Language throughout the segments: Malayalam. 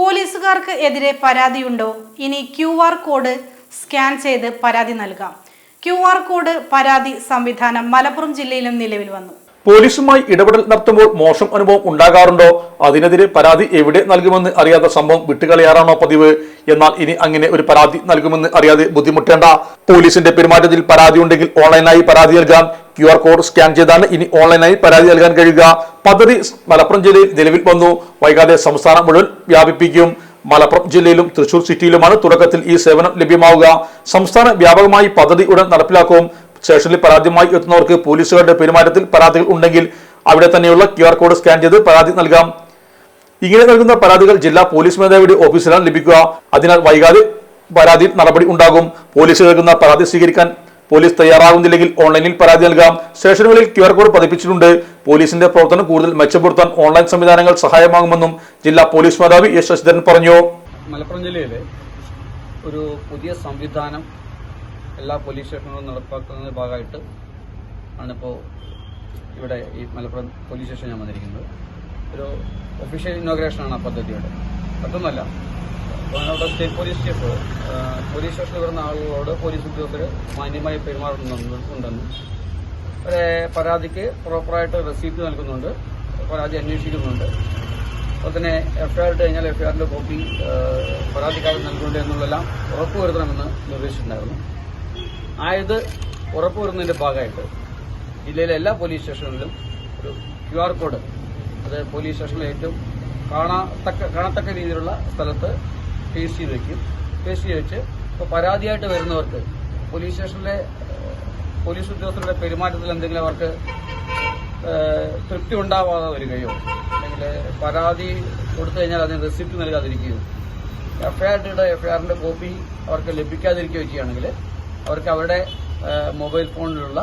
പോലീസുകാർക്ക് എതിരെ പരാതിയുണ്ടോ? ഇനി ക്യു ആർ കോഡ് സ്കാൻ ചെയ്ത് പരാതി നൽകാം. ക്യു ആർ കോഡ് പരാതി സംവിധാനം മലപ്പുറം ജില്ലയിലും നിലവിൽ വന്നു. പോലീസുമായി ഇടപെടൽ നടത്തുമ്പോൾ മോശം അനുഭവം ഉണ്ടാകാറുണ്ടോ? അതിനെതിരെ പരാതി എവിടെ നൽകുമെന്ന് അറിയാത്ത സംഭവം വിട്ടുകളയാറാണോ പതിവ്? എന്നാൽ ഇനി അങ്ങനെ ഒരു പരാതി നൽകുമെന്ന് അറിയാതെ ബുദ്ധിമുട്ടേണ്ട. പോലീസിന്റെ പെരുമാറ്റത്തിൽ പരാതി ഉണ്ടെങ്കിൽ ഓൺലൈനായി പരാതി നൽകാം ക്യു ആർ കോഡ് സ്കാൻ ചെയ്താണ് ഇനി ഓൺലൈനായി പരാതി നൽകാൻ കഴിയുക. പദ്ധതി മലപ്പുറം ജില്ലയിൽ നിലവിൽ വന്നു. വൈകാതെ സംസ്ഥാനം മുഴുവൻ വ്യാപിപ്പിക്കും. മലപ്പുറം ജില്ലയിലും തൃശൂർ സിറ്റിയിലുമാണ് തുടക്കത്തിൽ ഈ സേവനം ലഭ്യമാവുക. സംസ്ഥാന വ്യാപകമായി പദ്ധതി ഉടൻ നടപ്പിലാക്കും. സ്റ്റേഷനിൽ പരാതിയുമായി എത്തുന്നവർക്ക് പോലീസുകാരുടെ പെരുമാറ്റത്തിൽ പരാതികൾ ഉണ്ടെങ്കിൽ അവിടെ തന്നെയുള്ള ക്യു ആർ കോഡ് സ്കാൻ ചെയ്ത് പരാതി നൽകാം. ഇങ്ങനെ നൽകുന്ന പരാതികൾ ജില്ലാ പോലീസ് മേധാവിയുടെ ഓഫീസിലാണ് ലഭിക്കുക. അതിനാൽ വൈകാതെ പരാതിയിൽ നടപടി ഉണ്ടാകും. പോലീസ് നൽകുന്ന പരാതി സ്വീകരിക്കാൻ പോലീസ് തയ്യാറാകുന്നില്ലെങ്കിൽ ഓൺലൈനിൽ പരാതി നൽകാം. സ്റ്റേഷനുകളിൽ ക്യു ആർ കോഡ് പതിപ്പിച്ചിട്ടുണ്ട്. പോലീസിന്റെ പ്രവർത്തനം കൂടുതൽ മെച്ചപ്പെടുത്താൻ ഓൺലൈൻ സംവിധാനങ്ങൾ സഹായമാകുമെന്നും ജില്ലാ പോലീസ് മേധാവി എസ് ശശിധരൻ പറഞ്ഞു. മലപ്പുറം ജില്ലയിലെ ഒരു പുതിയ സംവിധാനം എല്ലാ പോലീസ് സ്റ്റേഷനുകളും നടപ്പാക്കുന്നതിന്റെ ഭാഗമായിട്ട് ആണിപ്പോൾ ഇവിടെ ഈ മലപ്പുറം പോലീസ് സ്റ്റേഷൻ ഞാൻ വന്നിരിക്കുന്നത്. ഒരു ഒഫീഷ്യൽ ഇന്നോഗ്രേഷനാണ് ആ പദ്ധതിയുടെ. മറ്റൊന്നല്ല അവിടെ സ്റ്റേറ്റ് പോലീസ് സ്റ്റേഫ് പോലീസ് സ്റ്റേഷനിൽ വരുന്ന ആളുകളോട് പോലീസ് ഉദ്യോഗസ്ഥർ മാന്യമായി പെരുമാറുന്നുണ്ടെന്നും അവരെ പരാതിക്ക് പ്രോപ്പറായിട്ട് റെസീപ്റ്റ് നൽകുന്നുണ്ട്. പരാതി അന്വേഷിക്കുന്നുണ്ട്. അപ്പോൾ തന്നെ എഫ്ഐആർ ഇട്ട് കഴിഞ്ഞാൽ എഫ്ഐആറിന്റെ കോപ്പി പരാതിക്കാരൻ നൽകുന്നുണ്ട് എന്നുള്ളതെല്ലാം ഉറപ്പുവരുത്തണമെന്ന് നിർദ്ദേശിച്ചിട്ടുണ്ടായിരുന്നു. ആയത് ഉറപ്പുവരുന്നതിന്റെ ഭാഗമായിട്ട് ജില്ലയിലെ എല്ലാ പോലീസ് സ്റ്റേഷനുകളിലും ഒരു ക്യു ആർ കോഡ് അത് പോലീസ് സ്റ്റേഷനിലെ ഏറ്റവും കാണാത്തക്ക കാണത്തക്ക രീതിയിലുള്ള സ്ഥലത്ത് പേസ്റ്റ് ചെയ്ത് വെക്കും പേസ്റ്റ് ചെയ്ത് വെച്ച് ഇപ്പോൾ പരാതിയായിട്ട് വരുന്നവർക്ക് പോലീസ് സ്റ്റേഷനിലെ പോലീസ് ഉദ്യോഗസ്ഥരുടെ പെരുമാറ്റത്തിൽ എന്തെങ്കിലും അവർക്ക് തൃപ്തി ഉണ്ടാവാതെ വരികയോ അല്ലെങ്കിൽ പരാതി കൊടുത്തു കഴിഞ്ഞാൽ അതിന് റെസിപ്റ്റ് നൽകാതിരിക്കുകയോ എഫ്ഐആറിന്റെ എഫ്ഐആറിന്റെ കോപ്പി അവർക്ക് ലഭിക്കാതിരിക്കുകയോ ചെയ്യുകയാണെങ്കിൽ അവർക്ക് അവരുടെ മൊബൈൽ ഫോണിലുള്ള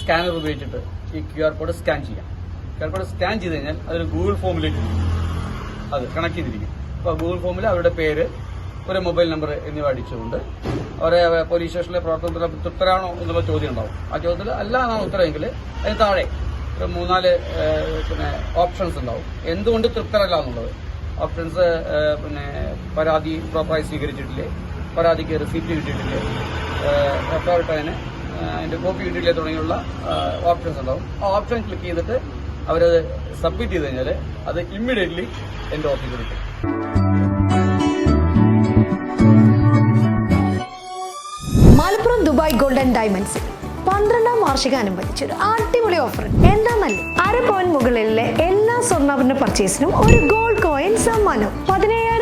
സ്കാനർ ഉപയോഗിച്ചിട്ട് ഈ ക്യു ആർ കോഡ് സ്കാൻ ചെയ്യാം ക്യു ആർ കോഡ് സ്കാൻ ചെയ്ത് കഴിഞ്ഞാൽ അതൊരു ഗൂഗിൾ ഫോമിലേക്ക്. അത് കണക്ട് ചെയ്തിരിക്കും ഗൂഗിൾ ഫോമിൽ അവരുടെ പേര് ഒരു മൊബൈൽ നമ്പർ എന്നിവ അടിച്ചുകൊണ്ട് അവരെ പോലീസ് സ്റ്റേഷനിലെ പ്രവർത്തനത്തിൽ തൃപ്തരാണോ എന്നുള്ള ചോദ്യം ഉണ്ടാവും. ആ ചോദ്യത്തിൽ അല്ല എന്നാണ് ഉത്തരമെങ്കിൽ അതിന് താഴെ ഒരു മൂന്നാൽ പിന്നെ ഓപ്ഷൻസ് ഉണ്ടാവും. എന്തുകൊണ്ട് തൃപ്തരല്ല എന്നുള്ളത്. ഓപ്ഷൻസ് പിന്നെ പരാതി പ്രോപ്പറായി സ്വീകരിച്ചിട്ടില്ലേ പരാതിക്ക് റിസീപ്റ്റ് കിട്ടിയിട്ടില്ലേ എഫ്ഐആർ ഇട്ടതിന് അതിന്റെ കോപ്പി കിട്ടിയില്ലേ തുടങ്ങിയുള്ള ഓപ്ഷൻസ് ഉണ്ടാവും. ആ ഓപ്ഷൻ ക്ലിക്ക് ചെയ്തിട്ട് അവരത് സബ്മിറ്റ് ചെയ്ത് കഴിഞ്ഞാൽ അത് ഇമ്മീഡിയറ്റ്ലി എന്റെ ഓഫീസിൽ കിട്ടും മലപ്പുറം ദുബായ് ഗോൾഡൻ ഡയമണ്ട്സ് പന്ത്രണ്ടാം വാർഷികം അനുബന്ധിച്ച് ഒരു അടിപൊളി ഓഫർ എന്താന്നല്ലേ അര പോയിന്റ് മുകളിലെ എല്ലാ സ്വർണാഭരണ പർച്ചേസിനും ഒരു ഗോൾഡ് കോയിൻ സമ്മാനം. പതിനയ്യായിരം